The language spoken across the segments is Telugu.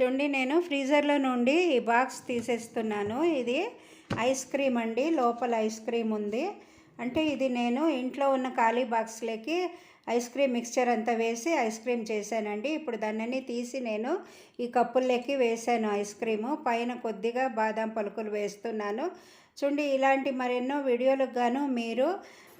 చూడండి నేను ఫ్రీజర్లో నుండి ఈ బాక్స్ తీసేస్తున్నాను. ఇది ఐస్ క్రీమ్ అండి లోపల ఐస్ క్రీమ్ ఉంది. అంటే ఇది నేను ఇంట్లో ఉన్న ఖాళీ బాక్స్లోకి ఐస్ క్రీమ్ మిక్స్చర్ అంతా వేసి ఐస్ క్రీమ్ చేశానండి. ఇప్పుడు దాన్ని తీసి నేను ఈ కప్పుల్లోకి వేసాను ఐస్ క్రీము. పైన కొద్దిగా బాదం పలుకులు వేస్తున్నాను. చూడండి ఇలాంటి మరెన్నో వీడియోలకు గాను మీరు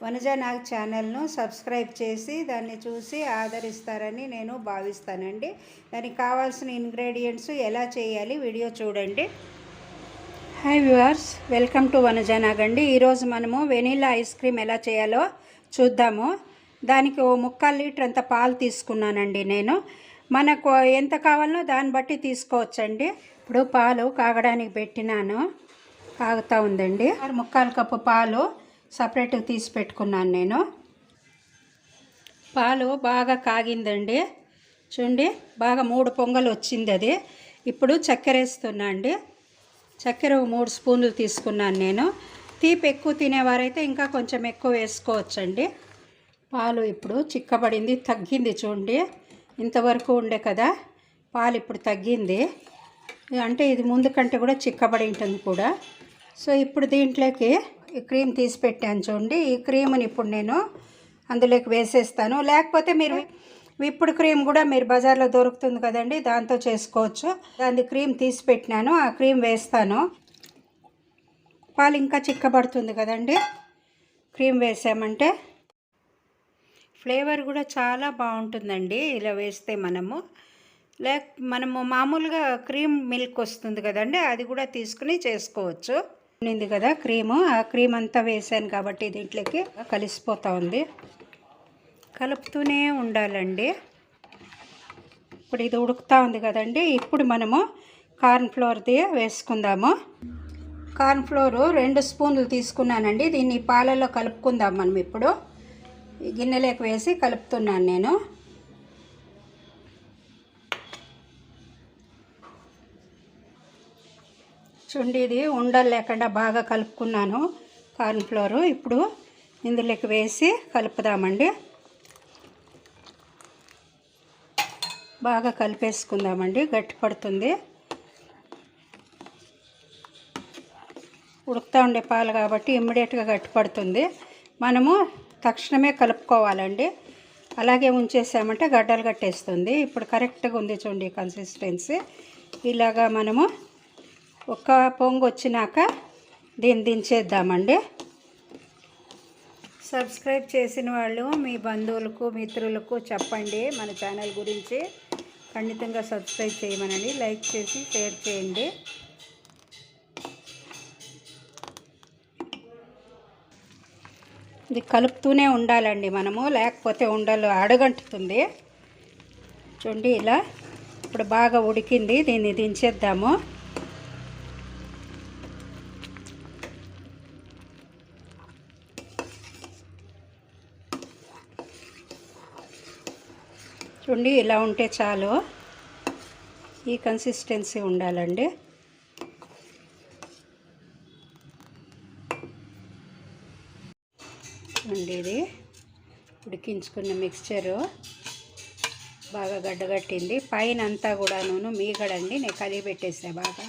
వనజ నాగ్ ఛానల్ను సబ్స్క్రైబ్ చేసి దాన్ని చూసి ఆదరిస్తారని నేను భావిస్తానండి. దానికి కావాల్సిన ఇంగ్రీడియంట్స్ ఎలా చేయాలి వీడియో చూడండి. Hi viewers welcome to Vanajanag అండి. ఈరోజు మనము వెనీలా ఐస్ క్రీమ్ ఎలా చేయాలో చూద్దాము. దానికి ఓ ముక్కాలు లీటర్ అంత పాలు తీసుకున్నానండి నేను. మనకు ఎంత కావాలనో దాన్ని బట్టి తీసుకోవచ్చండి. ఇప్పుడు పాలు కాగడానికి పెట్టినాను. కాగుతూ ఉందండి. ముక్కాల్ ముక్కాలు కప్పు పాలు. సపరేట్గా తీసి పెట్టుకున్నాను నేను. పాలు బాగా కాగిందండి. చూడండి బాగా మూడు పొంగలు వచ్చింది అది. ఇప్పుడు చక్కెర వేస్తున్నా అండి. చక్కెర మూడు స్పూన్లు తీసుకున్నాను నేను. తీపి ఎక్కువ తినేవారైతే ఇంకా కొంచెం ఎక్కువ వేసుకోవచ్చండి. పాలు ఇప్పుడు చిక్కబడింది తగ్గింది చూడండి. ఇంతవరకు ఉండే కదా పాలు ఇప్పుడు తగ్గింది. అంటే ఇది ముందు కంటే కూడా చిక్కబడి ఉంటుంది కూడా. సో ఇప్పుడు దీంట్లోకి క్రీమ్ తీసి పెట్టాను చూడండి. ఈ క్రీమ్ని ఇప్పుడు నేను అందులోకి వేసేస్తాను. లేకపోతే మీరు విప్పుడు క్రీమ్ కూడా మీరు బజార్లో దొరుకుతుంది కదండి దాంతో చేసుకోవచ్చు. దాని క్రీమ్ తీసి పెట్టినాను ఆ క్రీమ్ వేస్తాను. పాలు ఇంకా చిక్కబడుతుంది కదండి క్రీమ్ వేసామంటే. ఫ్లేవర్ కూడా చాలా బాగుంటుందండి ఇలా వేస్తే మనము. లేక మనము మామూలుగా క్రీమ్ మిల్క్ వస్తుంది కదండి అది కూడా తీసుకుని చేసుకోవచ్చు. ఉంది కదా క్రీము. ఆ క్రీమ్ అంతా వేసాను కాబట్టి దీంట్లోకి కలిసిపోతూ ఉంది. కలుపుతూనే ఉండాలండి. ఇప్పుడు ఇది ఉడుకుతూ ఉంది కదండి. ఇప్పుడు మనము కార్న్ ఫ్లోర్ది వేసుకుందాము. కార్న్ఫ్లోరు రెండు స్పూన్లు తీసుకున్నానండి. దీన్ని పాలలో కలుపుకుందాం మనం ఇప్పుడు. గిన్నెలోకి వేసి కలుపుతున్నాను నేను. చూడండి ఇది ఉండలు లేకుండా బాగా కలుపుకున్నాను. కార్న్ఫ్లోరు ఇప్పుడు ఇందులోకి వేసి కలుపుదామండి. బాగా కలిపేసుకుందామండి. గట్టి పడుతుంది. ఉడుకుతూ ఉండే పాలు కాబట్టి ఇమ్మీడియట్గా గట్టి పడుతుంది. మనము తక్షణమే కలుపుకోవాలండి. అలాగే ఉంచేసామంటే గడ్డలు కట్టేస్తుంది. ఇప్పుడు కరెక్ట్గా ఉంది చూడండి కన్సిస్టెన్సీ ఇలాగా మనము ఒక పొంగు వచ్చినాక దీన్ని దించేద్దామండి. సబ్స్క్రైబ్ చేసిన వాళ్ళు మీ బంధువులకు మిత్రులకు చెప్పండి మన ఛానల్ గురించి. ఖండితంగా సబ్స్క్రైబ్ చేయమనండి. లైక్ చేసి షేర్ చేయండి. ఇది కలుపుతూనే ఉండాలండి మనము లేకపోతే ఉండలు అడగంటుతుంది. చూడండి ఇలా ఇప్పుడు బాగా ఉడికింది దీన్ని దించేద్దాము. చూడండి ఇలా ఉంటే చాలు. ఈ కన్సిస్టెన్సీ ఉండాలండి. చూడండి ఇది ఉడికించుకున్న మిక్స్చరు బాగా గడ్డగట్టింది. పైన అంతా కూడాను మీగడండి. నేను కలిగి పెట్టేసా బాగా.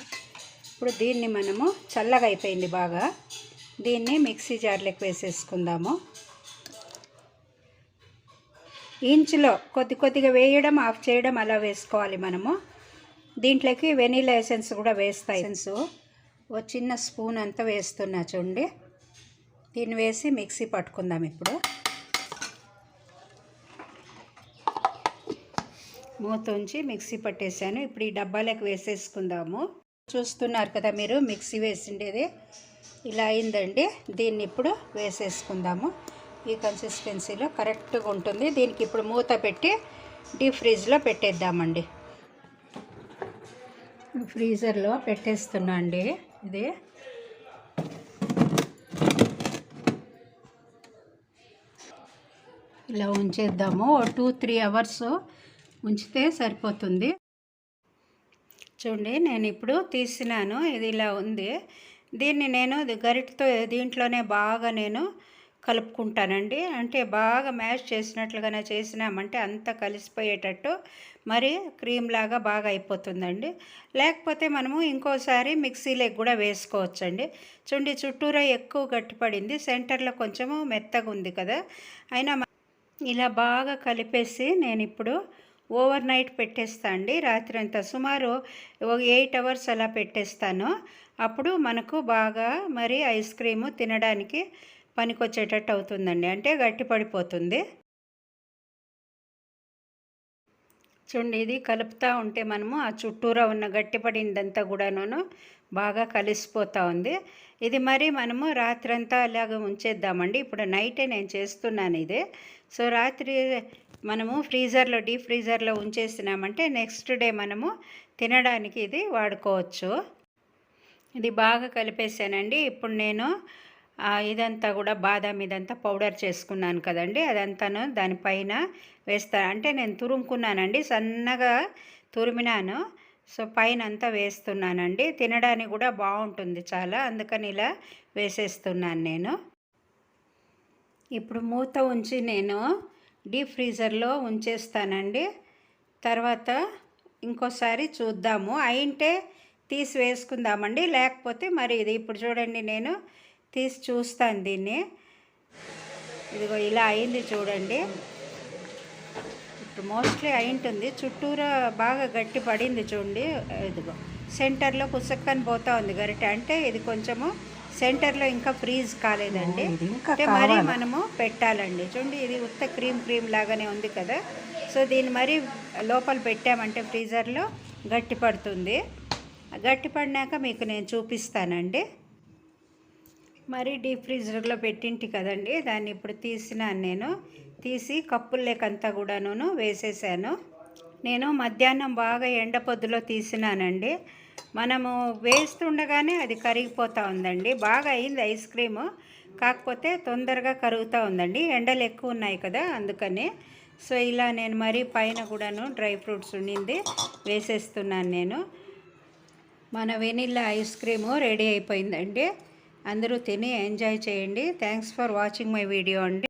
ఇప్పుడు దీన్ని మనము చల్లగా అయిపోయింది బాగా. దీన్ని మిక్సీ జార్లోకి వేసేసుకుందాము. ఇంచులో కొద్ది కొద్దిగా వేయడం ఆఫ్ చేయడం అలా వేసుకోవాలి మనము. దీంట్లోకి వెనీలా ఎసెన్స్ కూడా వేస్తాయి ఎసెన్స్. ఓ చిన్న స్పూన్ అంతా వేస్తున్నా చూడండి. దీన్ని వేసి మిక్సీ పట్టుకుందాం ఇప్పుడు. మూత ఉంచి మిక్సీ పట్టేసాను. ఇప్పుడు ఈ డబ్బాలకు వేసేసుకుందాము. చూస్తున్నారు కదా మీరు మిక్సీ వేసిండేది. ఇలా అయిందండి. దీన్ని ఇప్పుడు వేసేసుకుందాము. ఈ కన్సిస్టెన్సీలో కరెక్ట్గా ఉంటుంది. దీనికి ఇప్పుడు మూత పెట్టి డీప్ ఫ్రిడ్జ్లో పెట్టేద్దామండి. ఫ్రీజర్లో పెట్టేస్తున్నా అండి ఇది. ఇలా ఉంచేద్దాము. టూ త్రీ అవర్స్ ఉంచితే సరిపోతుంది. చూడండి నేను ఇప్పుడు తీసినాను. ఇది ఇలా ఉంది. దీన్ని నేను గరిటతో దీంట్లోనే బాగా నేను కలుపుకుంటానండి. అంటే బాగా మ్యాష్ చేసినట్లుగానే చేసినామంటే అంతా కలిసిపోయేటట్టు మరి క్రీమ్ లాగా బాగా అయిపోతుందండి. లేకపోతే మనము ఇంకోసారి మిక్సీలోకి కూడా వేసుకోవచ్చండి. చూడండి చుట్టూరా ఎక్కువ గట్టిపడింది. సెంటర్లో కొంచెము మెత్తగా ఉంది కదా. అయినా ఇలా బాగా కలిపేసి నేను ఇప్పుడు ఓవర్ నైట్ పెట్టేస్తా అండి. రాత్రి అంతా సుమారు ఒక ఎయిట్ అవర్స్ అలా పెట్టేస్తాను. అప్పుడు మనకు బాగా మరి ఐస్ క్రీము తినడానికి పనికొచ్చేటట్టు అవుతుందండి. అంటే గట్టి పడిపోతుంది. చూడండి ఇది కలుపుతూ ఉంటే మనము ఆ చుట్టూరా ఉన్న గట్టిపడిందంతా కూడాను బాగా కలిసిపోతూ ఉంది. ఇది మరి మనము రాత్రంతా అలాగ ఉంచేద్దామండి. ఇప్పుడు నైటే నేను చేస్తున్నాను ఇది. సో రాత్రి మనము ఫ్రీజర్లో డీప్ ఫ్రీజర్లో ఉంచేసినామంటే నెక్స్ట్ డే మనము తినడానికి ఇది వాడుకోవచ్చు. ఇది బాగా కలిపేసానండి. ఇప్పుడు నేను ఇదంతా కూడా బాదం ఇదంతా పౌడర్ చేసుకున్నాను కదండి. అదంతాను దానిపైన వేస్తాను అంటే నేను తురుముకున్నానండి సన్నగా తురిమినాను. సో పైన అంతా వేస్తున్నానండి. తినడానికి కూడా బాగుంటుంది చాలా అందుకని ఇలా వేసేస్తున్నాను నేను. ఇప్పుడు మూత ఉంచి నేను డీప్ ఫ్రీజర్లో ఉంచేస్తానండి. తర్వాత ఇంకోసారి చూద్దాము. అయింటే తీసి వేసుకుందామండి లేకపోతే మరి ఇది ఇప్పుడు చూడండి నేను తీసి చూస్తాను దీన్ని. ఇదిగో ఇలా అయింది చూడండి. ఇప్పుడు మోస్ట్లీ అయింటుంది. చుట్టూరా బాగా గట్టి పడింది చూడండి. ఇదిగో సెంటర్లో కుసక్కని పోతా ఉంది గరిటె. అంటే ఇది కొంచెము సెంటర్లో ఇంకా ఫ్రీజ్ కాలేదండి. అంటే మరి మనము పెట్టాలండి. చూడండి ఇది ఉత్త క్రీమ్ క్రీమ్ లాగానే ఉంది కదా. సో దీన్ని మరి లోపల పెట్టామంటే ఫ్రీజర్లో గట్టి పడుతుంది. గట్టి పడినాక మీకు నేను చూపిస్తానండి. మరి డీప్ ఫ్రీజర్లో పెట్టింటి కదండి దాన్ని ఇప్పుడు తీసినాను నేను. తీసి కప్పుల్లేకంతా కూడాను వేసేసాను. నేను మధ్యాహ్నం బాగా ఎండ పొద్దులో తీసినానండి. మనము వేస్తుండగానే అది కరిగిపోతూ ఉందండి. బాగా అయింది ఐస్ క్రీము. కాకపోతే తొందరగా కరుగుతూ ఉందండి. ఎండలు ఎక్కువ ఉన్నాయి కదా అందుకని. సో ఇలా నేను మరీ పైన కూడాను డ్రై ఫ్రూట్స్ ఉండింది వేసేస్తున్నాను నేను. మన వెనిల్లా ఐస్ క్రీము రెడీ అయిపోయిందండి. అందరూ తిని ఎంజాయ్ చేయండి. Thanks for watching my video అండి.